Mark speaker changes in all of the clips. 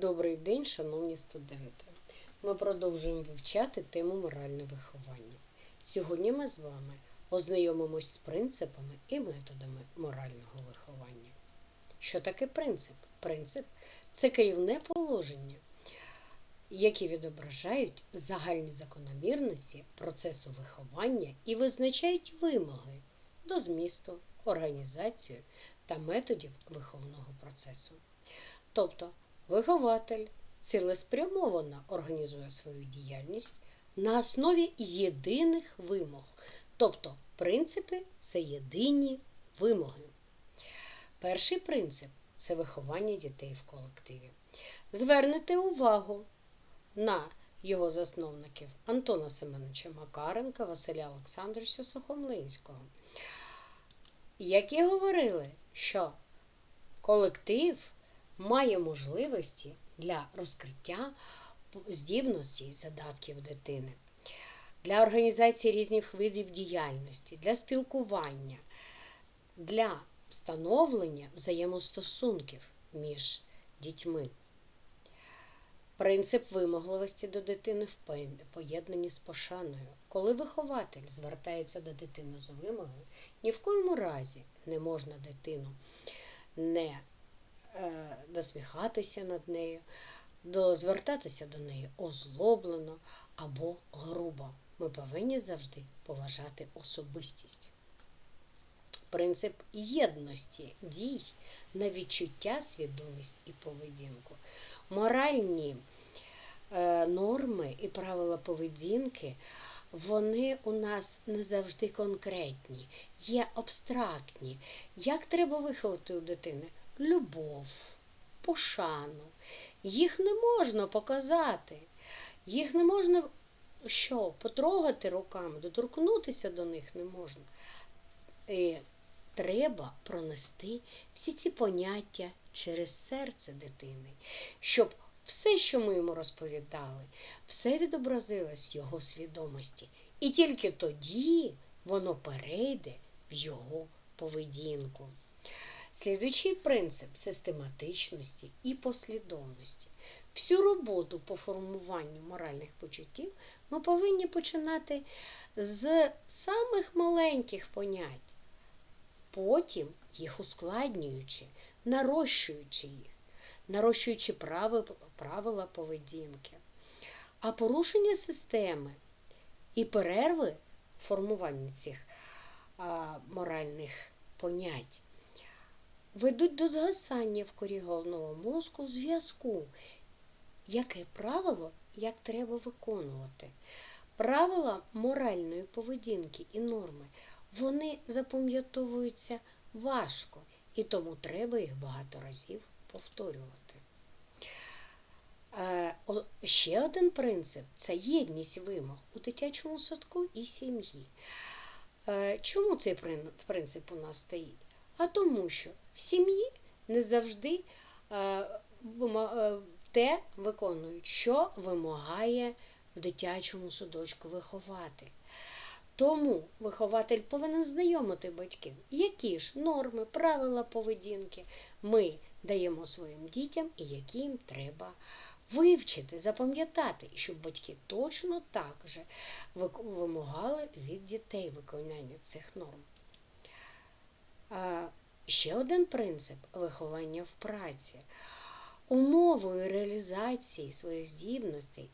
Speaker 1: Добрий день, шановні студенти. Ми продовжуємо вивчати тему моральне виховання. Сьогодні ми з вами ознайомимось з принципами і методами морального виховання. Що таке принцип? Принцип це керівне положення, які відображають загальні закономірності процесу виховання і визначають вимоги до змісту, організацію та методів виховного процесу. Тобто вихователь цілеспрямовано організує свою діяльність на основі єдиних вимог. Тобто принципи це єдині вимоги. Перший принцип це виховання дітей в колективі. Звернете увагу на його засновників Антона Семеновича Макаренка, Василя Олександровича Сухомлинського, які говорили, що колектив має можливості для розкриття здібностей і задатків дитини, для організації різних видів діяльності, для спілкування, для встановлення взаємостосунків між дітьми. Принцип вимогливості до дитини в поєднанні з пошаною. Коли вихователь звертається до дитини з вимогою, ні в коєму разі не можна дитину не насміхатися над нею, звертатися до неї озлоблено або грубо. Ми повинні завжди поважати особистість. Принцип єдності дій на відчуття, свідомість і поведінку. Моральні е, норми і правила поведінки, вони у нас не завжди конкретні, є абстрактні. Як треба виховати у дитини? Любов, пошану. Їх не можна показати, їх не можна що, потрогати руками, доторкнутися до них не можна. І треба пронести всі ці поняття через серце дитини, щоб все, що ми йому розповідали, все відобразилось в його свідомості. І тільки тоді воно перейде в його поведінку. Слідуючий принцип систематичності і послідовності. Всю роботу по формуванню моральних почуттів ми повинні починати з самих маленьких понять, потім їх ускладнюючи, нарощуючи їх, нарощуючи правила поведінки. А порушення системи і перерви в формуванні цих моральних понять ведуть до згасання в корі головного мозку зв'язку. Яке правило як треба виконувати? Правила моральної поведінки і норми, вони запам'ятовуються важко, і тому треба їх багато разів повторювати. Е, ще один принцип це єдність вимог у дитячому садку і сім'ї. Е, чому цей принцип у нас стоїть? А тому, що в сім'ї не завжди е, те виконують, що вимагає в дитячому садочку виховати. Тому вихователь повинен знайомити батьків, які ж норми, правила поведінки ми даємо своїм дітям і які їм треба вивчити, запам'ятати, щоб батьки точно так же вимагали від дітей виконання цих норм. Ще один принцип виховання в праці. Умовою реалізації своїх здібностей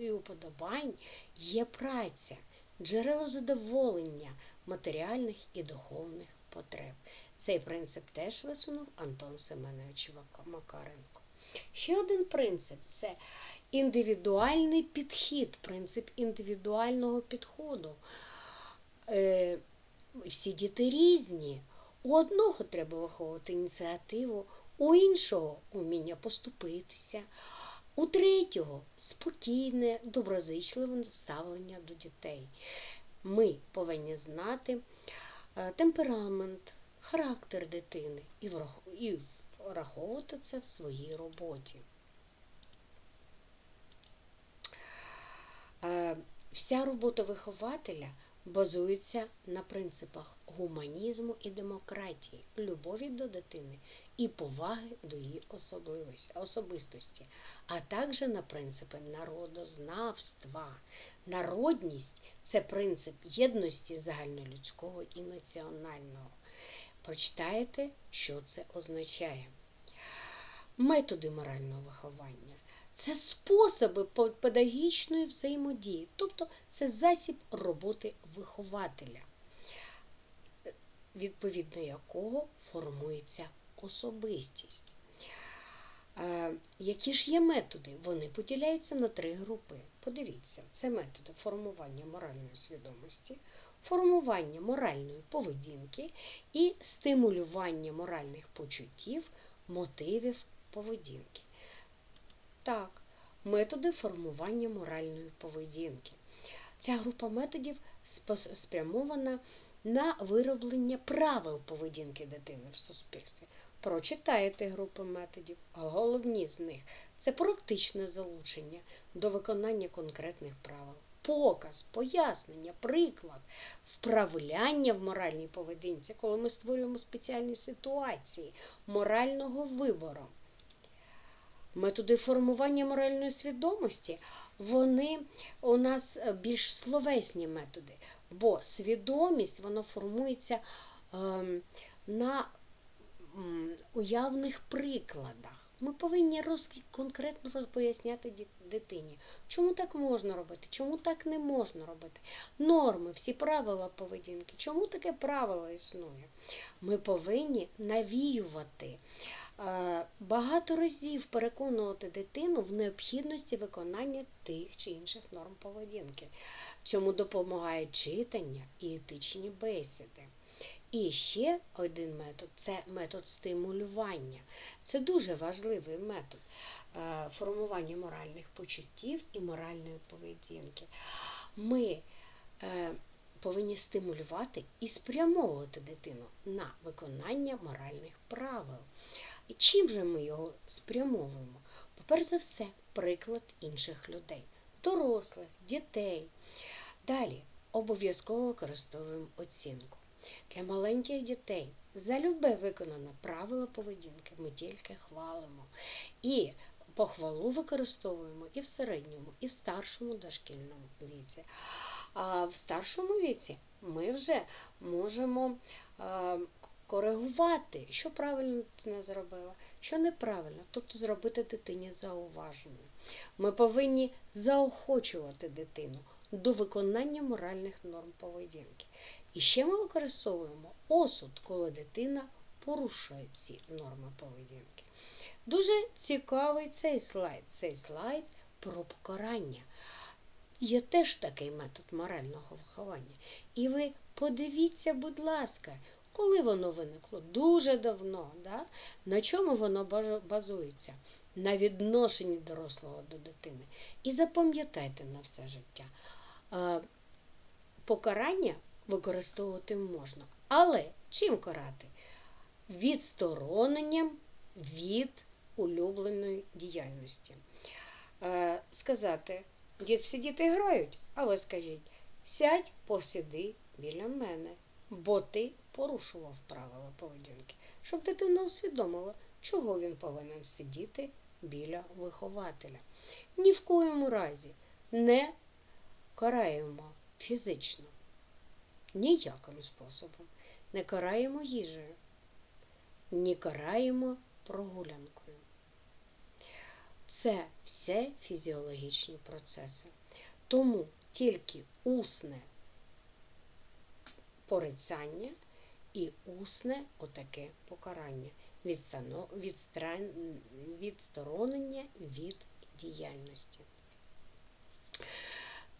Speaker 1: і уподобань є праця, джерело задоволення матеріальних і духовних потреб. Цей принцип теж висунув Антон Семенович Макаренко. Ще один принцип це індивідуальний підхід, принцип індивідуального підходу. Е, Всі діти різні. У одного треба виховувати ініціативу, у іншого уміння поступитися, у третього спокійне, доброзичливе ставлення до дітей. Ми повинні знати е, темперамент, характер дитини і враховувати це в своїй роботі. Е, вся робота вихователя базується на принципах гуманізму і демократії, любові до дитини і поваги до її особистості, а також на принципи народознавства. Народність це принцип єдності загальнолюдського і національного. Прочитаєте, що це означає. Методи морального виховання це способи по- педагогічної взаємодії, тобто це засіб роботи вихователя, відповідно якого формується особистість. Е, Які ж є методи? Вони поділяються на три групи. Подивіться, це методи формування моральної свідомості, формування моральної поведінки і стимулювання моральних почуттів, мотивів поведінки. Так, методи формування моральної поведінки. Ця група методів спрямована на вироблення правил поведінки дитини в суспільстві. Прочитаєте групи методів. Головні з них це практичне залучення до виконання конкретних правил, показ, пояснення, приклад, вправляння в моральній поведінці, коли ми створюємо спеціальні ситуації морального вибору. Методи формування моральної свідомості, вони у нас е, більш словесні методи, бо свідомість вона формується ем, на уявних прикладах. Ми повинні роз, конкретно поясняти дитині, чому так можна робити, чому так не можна робити. Норми, всі правила поведінки, чому таке правило існує. Ми повинні навіювати багато разів переконувати дитину в необхідності виконання тих чи інших норм поведінки. Цьому допомагає читання і етичні бесіди. І ще один метод це метод стимулювання. Це дуже важливий метод е, формування моральних почуттів і моральної поведінки. Ми е, повинні стимулювати і спрямовувати дитину на виконання моральних правил. І чим же ми його спрямовуємо? Поперш за все, приклад інших людей, дорослих, дітей. Далі обов'язково використовуємо оцінку. Для маленьких дітей за любе виконане правило поведінки ми тільки хвалимо. І похвалу використовуємо і в середньому, і в старшому дошкільному віці. А в старшому віці ми вже можемо коригувати, що правильно дитина зробила, що неправильно, тобто зробити дитині зауваження. Ми повинні заохочувати дитину до виконання моральних норм поведінки. І ще ми використовуємо осуд, коли дитина порушує ці норми поведінки. Дуже цікавий цей слайд. Цей слайд про покарання. Є теж такий метод морального виховання. І ви подивіться, будь ласка, коли воно виникло? Дуже давно. Да? На чому воно базується? На відношенні дорослого до дитини. І запам'ятайте на все життя. Покарання використовувати можна. Але чим карати? Відстороненням від улюбленої діяльності. Сказати, всі діти грають, а ви скажіть, сядь, посиди біля мене, бо ти порушував правила поведінки, щоб дитина усвідомила, чого він повинен сидіти біля вихователя. Ні в коєму разі не караємо фізично. Ніяким способом. Не караємо їжею, не караємо прогулянкою. Це все фізіологічні процеси. Тому тільки усне порицання і усне отаке покарання, відсторонення від діяльності.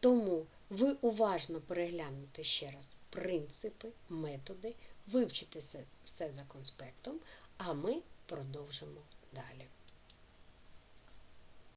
Speaker 1: Тому ви уважно переглянете ще раз принципи, методи, вивчите все за конспектом, а ми продовжимо далі.